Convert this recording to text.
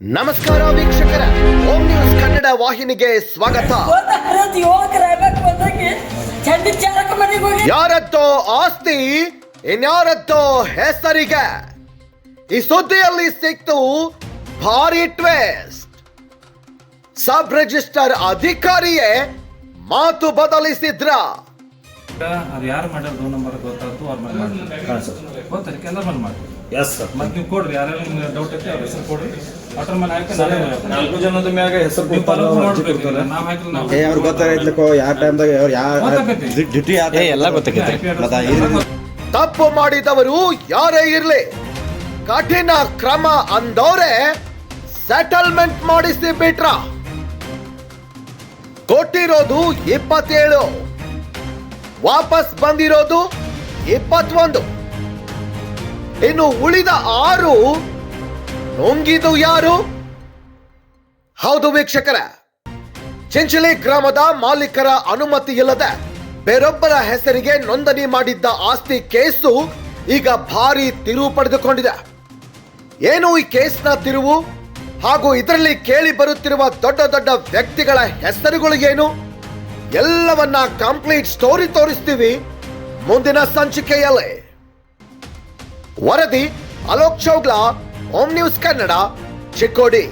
ನಮಸ್ಕಾರ ವೀಕ್ಷಕರ. ಓಂ ನ್ಯೂಸ್ ಕನ್ನಡ ವಾಹಿನಿಗೆ ಸ್ವಾಗತ. ಯಾರತ್ತೋ ಯಾರದ್ದೋ ಆಸ್ತಿ ಇನ್ಯಾರದ್ದೋ ಹೆಸರಿಗೆ. ಈ ಸುದ್ದಿಯಲ್ಲಿ ಸಿಕ್ತು ಭಾರಿ ಟ್ವೇಸ್ಟ್. ಸಬ್ ರಿಜಿಸ್ಟರ್ ಅಧಿಕಾರಿಯೇ ಮಾತು ಬದಲಿಸಿದ್ರ. ಅದು ಯಾರು ಮಾಡ್ಯಾರ ದೋ ನಂಬರ್ ಗೊತ್ತಾಯ್ತು ಅವ್ರ ಮೇಲೆ ಮಾಡಿ ಗೊತ್ತಲ್ಲ ಕೆಲಸ ಮೇಲೆ ಮಾಡಿ ಎಸ್ ಸರ್ ಮತ್ತೆ ನೀವು ಕೊಡ್ರಿ ಯಾರ್ಯಾರು ನಿಮ್ಗೆ ಡೌಟ್ ಐತೆ ಅವ್ರ ಹೆಸರು ಕೊಡ್ರಿ. ಅದ್ರ ಮೇಲೆ ಹಾಕಿ ನಾನೇ ನಾಲ್ಕು ಜನದ ಮ್ಯಾಗ ಹೆಸರು ನೀವು ತಾಲೂಕು ಅರ್ಜಿ ನೋಡ್ಬೇಕು ಹಾಕಿದ್ರೆ ನಾವು ಏ ಅವ್ರಿಗೆ ಗೊತ್ತಾಗೈತ್ಲಕೋ ಯಾವ ಟೈಮ್ದಾಗ ಅವ್ರು ಯಾವ ಗೊತ್ತಾಗೈತಿ. ಡ್ಯೂಟಿ ಯಾವ ಎಲ್ಲ ಗೊತ್ತಾಗೈತೆ ತಪ್ಪು ಮಾಡಿದವರು ಯಾರೇ ಇರ್ಲಿ ಕಠಿಣ ಕ್ರಮ ಅಂದವ್ರೆ ಸೆಟಲ್ಮೆಂಟ್ ಮಾಡಿಸಿ ಬಿಟ್ರ. ಕೊಟ್ಟಿರೋದು ಇಪ್ಪತ್ತೇಳು ವಾಪಸ್ ಬಂದಿರೋದು ಇಪ್ಪತ್ತೊಂದು. ಇನ್ನು ಉಳಿದ ಆರು ನುಂಗಿದು ಯಾರು? ಹೌದು ವೀಕ್ಷಕರ, ಚಿಂಚಲಿ ಗ್ರಾಮದ ಮಾಲೀಕರ ಅನುಮತಿ ಇಲ್ಲದೆ ಬೇರೊಬ್ಬರ ಹೆಸರಿಗೆ ನೋಂದಣಿ ಮಾಡಿದ್ದ ಆಸ್ತಿ ಕೇಸು ಈಗ ಭಾರಿ ತಿರುವು ಪಡೆದುಕೊಂಡಿದೆ. ಏನು ಈ ಕೇಸ್ನ ತಿರುವು? ಹಾಗೂ ಇದರಲ್ಲಿ ಕೇಳಿ ಬರುತ್ತಿರುವ ದೊಡ್ಡ ದೊಡ್ಡ ವ್ಯಕ್ತಿಗಳ ಹೆಸರುಗಳು ಏನು? ಎಲ್ಲವನ್ನ ಕಂಪ್ಲೀಟ್ ಸ್ಟೋರಿ ತೋರಿಸ್ತೀವಿ ಮುಂದಿನ ಸಂಚಿಕೆಯಲ್ಲಿ. ವರದಿ ಅಲೋಕ್ ಚೌಗ್ಲಾ ಓಂ ನ್ಯೂಸ್ ಕನ್ನಡ ಚಿಕ್ಕೋಡಿ